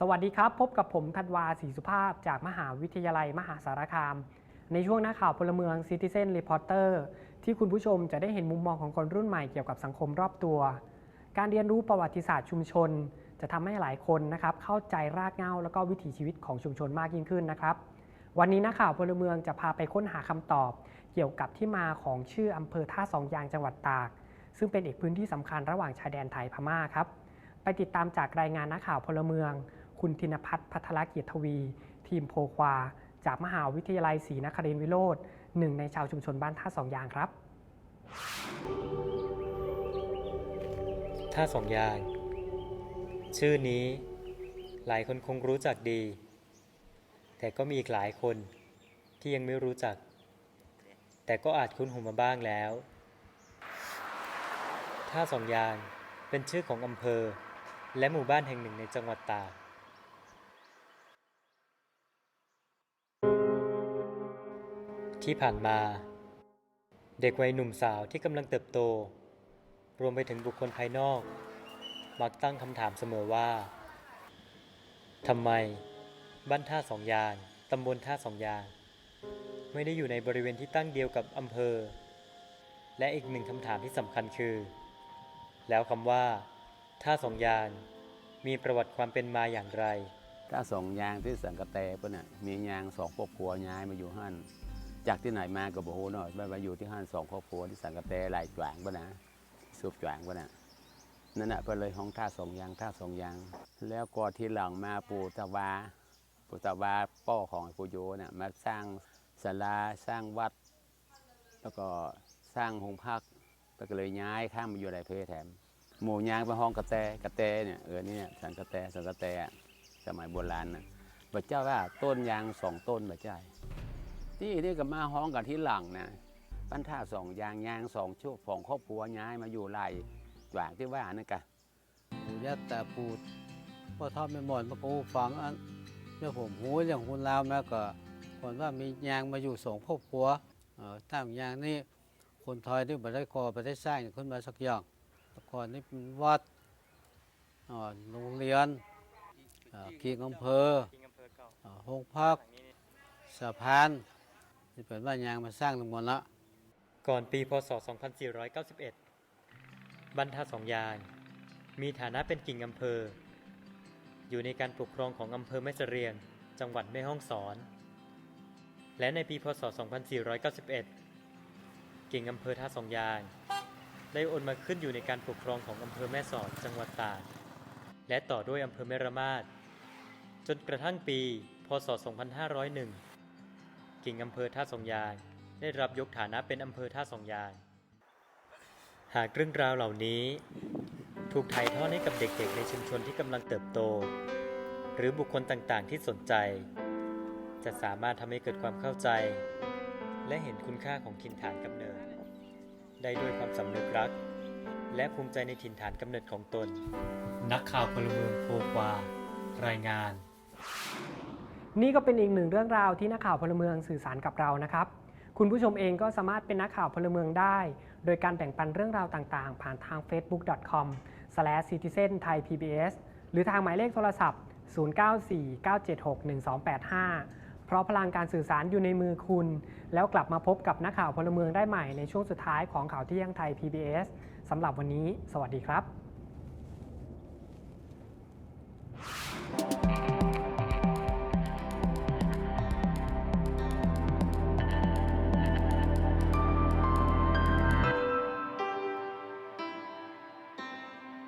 สวัสดีครับ พบกับผมธันวาศรีสุภาพจากมหาวิทยาลัยมหาสารคาม ในช่วงหน้าข่าวพลเมือง Citizen Reporter ที่คุณผู้ชมจะได้เห็นมุมมองของคนรุ่นใหม่เกี่ยวกับสังคมรอบตัว การเรียนรู้ประวัติศาสตร์ชุมชน จะทำให้หลายคนนะครับเข้าใจรากเหง้าแล้วก็วิถีชีวิตของชุมชนมากยิ่งขึ้นนะครับ วันนี้นักข่าวพลเมืองจะพาไปค้นหาคำตอบ เกี่ยวกับที่มาของชื่ออำเภอท่าสองยางจังหวัดตาก ซึ่งเป็นอีกพื้นที่สำคัญระหว่างชายแดนไทยพม่าครับไปติดตามจากรายงานนักข่าวพลเมือง คุณธินพัฒน์พัทรเกียรติทวี ทีมโพควา จากมหาวิทยาลัยศรีนครินทรวิโรธหนึ่งในชาวชุมชนบ้านท่าสองยางครับ ท่าสองยาง ชื่อนี้หลายคนคงรู้จักดี แต่ก็มีอีกหลายคนที่ยังไม่รู้จัก แต่ก็อาจคุ้นหูมาบ้างแล้ว ท่าสองยางเป็นชื่อของอำเภอ และหมู่บ้านแห่งหนึ่งในจังหวัดตาก ที่ผ่านมา เด็กวัยหนุ่มสาวที่กำลังเติบโต รวมไปถึงบุคคลภายนอก มักตั้งคำถามเสมอว่าทำไม บ้านท่าสองยางตำบลท่าสองยาง ไม่ได้อยู่ในบริเวณที่ตั้งเดียวกับอำเภอ และอีกหนึ่งคำถามที่สำคัญคือ แล้วคำว่า ท่าสองยางมีประวัติความเป็นมาอย่างไร ถ้าสองยางที่สังกะแตปะน่ะมียางสองครอบครัวย้ายมาอยู่ฮั่น จากที่ไหนมาก็บอกโหเนาะมามาอยู่ที่ฮั่นสองครอบครัวที่สังกะแตหลายจวางปะนะสูบจวางปะนะนั่นน่ะเพิ่นเลยห้องท่าสองยางท่าสองยาง แล้วก็ที่หลังมาปู่ตะวาปู่ตะวาป้อของปู่โยน่ะมาสร้างศาลาสร้างวัด แล้วก็สร้างโรงพักแล้วก็เลยย้ายข้ามมาอยู่ในเพแถม หมู่ยางไปห้องกระแตกระแตเนี่ยเออเนี่ยสันกระแตสันกระแตะสมัยโบราณนะพระเจ้าว่าต้นยางสองต้นพระเจ้า ที่นี่ก็มาห้องกันที่หลังนะปันท่าสองยางยางสองชั่วของครอบครัวย้ายมาอยู่ไร่จวางที่ว่านั่นกะปู่ย่าตาปูดพ่อทอดไม่หมดมากูฟังอันเดี๋ยวผมหูอย่างคุณลาวแม่ก็คนว่ามียางมาอยู่สองครอบครัวเอ่อตั้งยางนี่คนไทยที่มาได้คอไปได้สร้างอย่างขึ้นมาสักอย่างแต่ก่อนนี่เป็นวัดเอ่อโรงเรียนเอ่อเคียงอำเภอเอ่อโรงพักสะพาน นี่เป็นว่านยางมาสร้างทั้งมดละ ก่อนปีพศ 2491 บรรทัดสองยาง มีฐานะเป็นกิ่งอำเภอ อยู่ในการปกครองของอำเภอแม่เสรียง จังหวัดแม่ฮ่องสอน และในปีพศ 2491 กิ่งอำเภอท่าสองยาง ได้โอนมาขึ้นอยู่ในการปกครองของอำเภอแม่สอดจังหวัดตาก และต่อด้วยอำเภอแม่ระมาดจนกระทั่งปี พศ 2501 กิ่งอำเภอท่าสงยางได้รับยกฐานะเป็นอำเภอท่าสงยางหากเรื่องราวเหล่านี้ ถูกถ่ายทอดให้กับเด็กๆ ในชุมชนที่กำลังเติบโต หรือบุคคลต่างๆ ที่สนใจ จะสามารถทำให้เกิดความเข้าใจ และเห็นคุณค่าของถิ่นฐานกำเนิด ได้ด้วยความสำนึกรัก และภูมิใจในถิ่นฐานกำเนิดของตน นักข่าวพลเมืองโพควารายงาน นี่ก็เป็นอีกหนึ่งเรื่องราวที่นักข่าวพลเมืองสื่อสารกับเรานะครับ คุณผู้ชมเองก็สามารถเป็นนักข่าวพลเมืองได้ โดยการแบ่งปันเรื่องราวต่างๆ ผ่านทาง facebook.com/citizen-thai-pbs หรือทางหมายเลขโทรศัพท์ 0949761285 เพราะพลังการสื่อสารอยู่ในมือคุณ แล้วกลับมาพบกับนักข่าวพลเมืองได้ใหม่ในช่วงสุดท้ายของข่าวเที่ยงไทย PBS สำหรับวันนี้ สวัสดีครับ